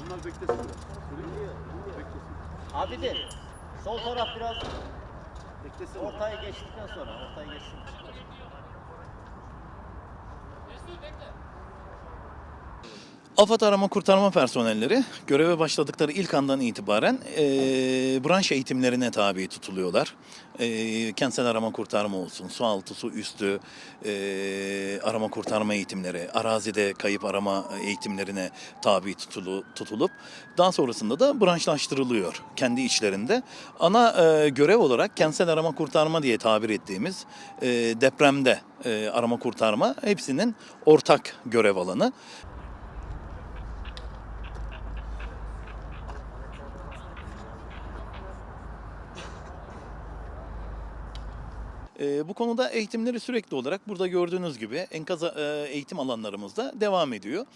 Bunlar beklesin. Beklesin. Abi de sol taraf biraz Beklesin. ortaya geçtikten sonra ortaya geçsin. AFAD arama kurtarma personelleri göreve başladıkları ilk andan itibaren e, branş eğitimlerine tabi tutuluyorlar. E, kentsel arama kurtarma olsun, su altı, su üstü e, arama kurtarma eğitimleri, arazide kayıp arama eğitimlerine tabi tutulu, tutulup daha sonrasında da branşlaştırılıyor kendi içlerinde. Ana e, görev olarak kentsel arama kurtarma diye tabir ettiğimiz e, depremde e, arama kurtarma hepsinin ortak görev alanı. Ee, bu konuda eğitimleri sürekli olarak burada gördüğünüz gibi enkaz e, eğitim alanlarımızda devam ediyor.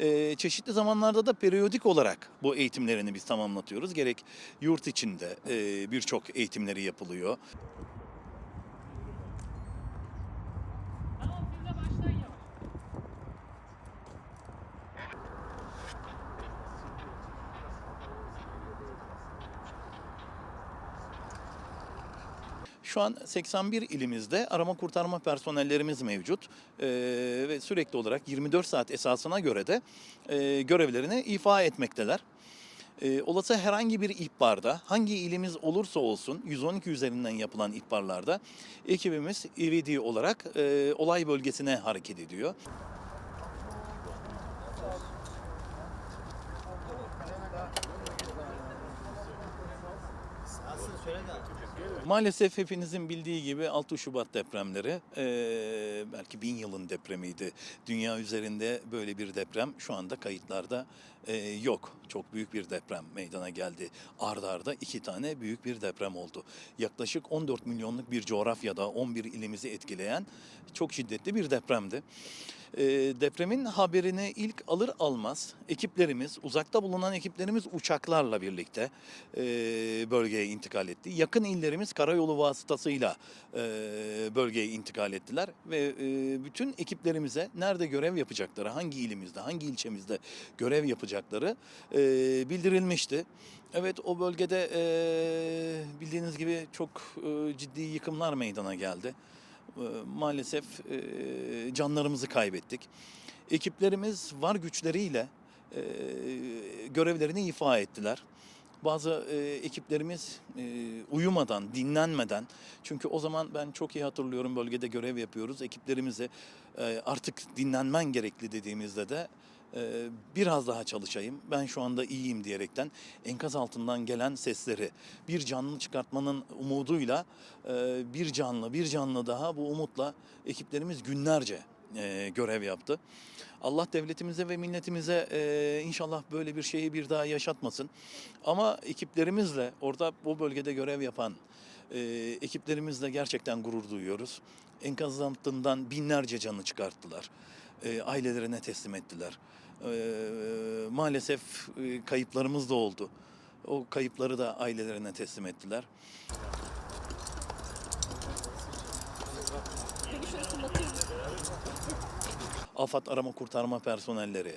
Ee, çeşitli zamanlarda da periyodik olarak bu eğitimlerini biz tamamlatıyoruz. Gerek yurt içinde e, birçok eğitimleri yapılıyor. Tamam siz de başlayın yavaş. Şu an 81 ilimizde arama kurtarma personellerimiz mevcut Ee, ve sürekli olarak 24 saat esasına göre de e, görevlerini ifa etmekteler. Ee, olası herhangi bir ihbarda hangi ilimiz olursa olsun 112 üzerinden yapılan ihbarlarda ekibimiz EVD olarak e, olay bölgesine hareket ediyor. Maalesef hepinizin bildiği gibi 6 Şubat depremleri eee, belki bin yılın depremiydi. Dünya üzerinde böyle bir deprem şu anda kayıtlarda eee, yok. Çok büyük bir deprem meydana geldi. Arda arda iki tane büyük bir deprem oldu. Yaklaşık 14 milyonluk bir coğrafyada 11 ilimizi etkileyen çok şiddetli bir depremdi. Eee, depremin haberini ilk alır almaz ekiplerimiz, uzakta bulunan ekiplerimiz uçaklarla birlikte eee, bölgeye intikal etti. Yakın illerimiz karayolu vasıtasıyla eee, bölgeye intikal ettiler ve eee, bütün ekiplerimize nerede görev yapacakları, hangi ilimizde, hangi ilçemizde görev yapacakları bildirilmişti. Evet o bölgede bildiğiniz gibi çok ciddi yıkımlar meydana geldi. Eee, Maalesef eee, canlarımızı kaybettik. Ekiplerimiz var güçleriyle eee, görevlerini ifa ettiler. Bazı e, ekiplerimiz e, uyumadan, dinlenmeden, çünkü o zaman ben çok iyi hatırlıyorum bölgede görev yapıyoruz. Ekiplerimize e, artık dinlenmen gerekli dediğimizde de e, biraz daha çalışayım, ben şu anda iyiyim diyerekten enkaz altından gelen sesleri bir canlı çıkartmanın umuduyla e, bir canlı, bir canlı daha bu umutla ekiplerimiz günlerce e, görev yaptı. Allah devletimize ve milletimize e, inşallah böyle bir şeyi bir daha yaşatmasın. Ama ekiplerimizle orada bu bölgede görev yapan e, ekiplerimizle gerçekten gurur duyuyoruz. Enkaz altından binlerce canı çıkarttılar. E, ailelerine teslim ettiler. E, maalesef e, kayıplarımız da oldu. O kayıpları da ailelerine teslim ettiler. Peki? AFAD arama kurtarma personelleri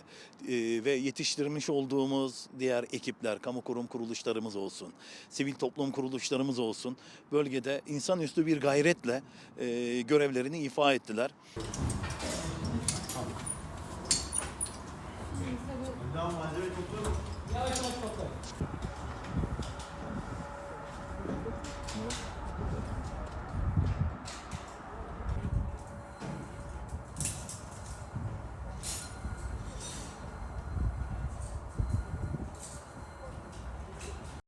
e, ve yetiştirmiş olduğumuz diğer ekipler, kamu kurum kuruluşlarımız olsun, sivil toplum kuruluşlarımız olsun bölgede insanüstü bir gayretle e, görevlerini ifa ettiler. Yavaş yavaş topla.